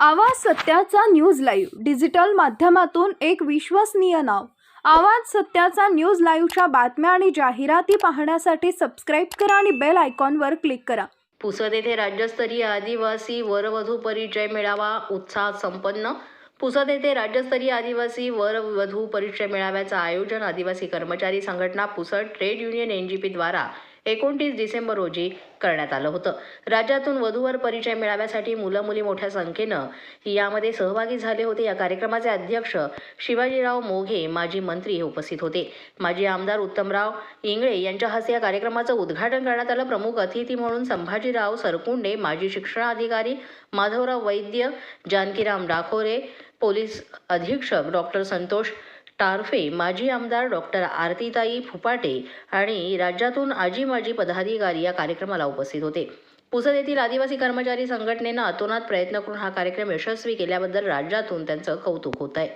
आवाज सत्याचा news live. Digital माध्यमातून एक विश्वसनीय नाव. आवाज सत्याचा न्यूज लाईव्हच्या बातम्या आणि जाहिराती पाहण्यासाठी सबस्क्राईब करा आणि बेल आयकॉनवर क्लिक करा. पुसद येथे राज्यस्तरीय आदिवासी वरवधू परिचय मेळावा उत्साहात संपन्न. पुसद येथे राज्यस्तरीय आदिवासी वरवधू परिचय मेळाव्याचं आयोजन आदिवासी कर्मचारी संघटना Pusad trade union N G पीद्वारा एकोणतीस डिसेंबर रोजी करण्यात आलं होतं. राज्यातून वधूवर परिचय मिळाव्यासाठी मुलं मुली मोठ्या संख्येनं यामध्ये सहभागी झाले होते. या कार्यक्रमाचे अध्यक्ष शिवाजीराव मोघे माजी मंत्री हे उपस्थित होते. माजी आमदार उत्तमराव इंगळे यांच्या हस्ते या कार्यक्रमाचं उद्घाटन करण्यात आलं. प्रमुख अतिथी म्हणून संभाजीराव सरकुंडे माजी शिक्षणाधिकारी माधवराव वैद्य जानकीराम डाखोरे पोलीस अधीक्षक डॉक्टर संतोष टारफे माजी आमदार डॉक्टर आरतीताई फुपाटे आणि राज्यातून आजी माजी पदाधिकारी या कार्यक्रमाला उपस्थित होते. पुसद येथील आदिवासी कर्मचारी संघटनेनं अतोनात प्रयत्न करून हा कार्यक्रम यशस्वी केल्याबद्दल राज्यातून त्यांचं कौतुक होत आहे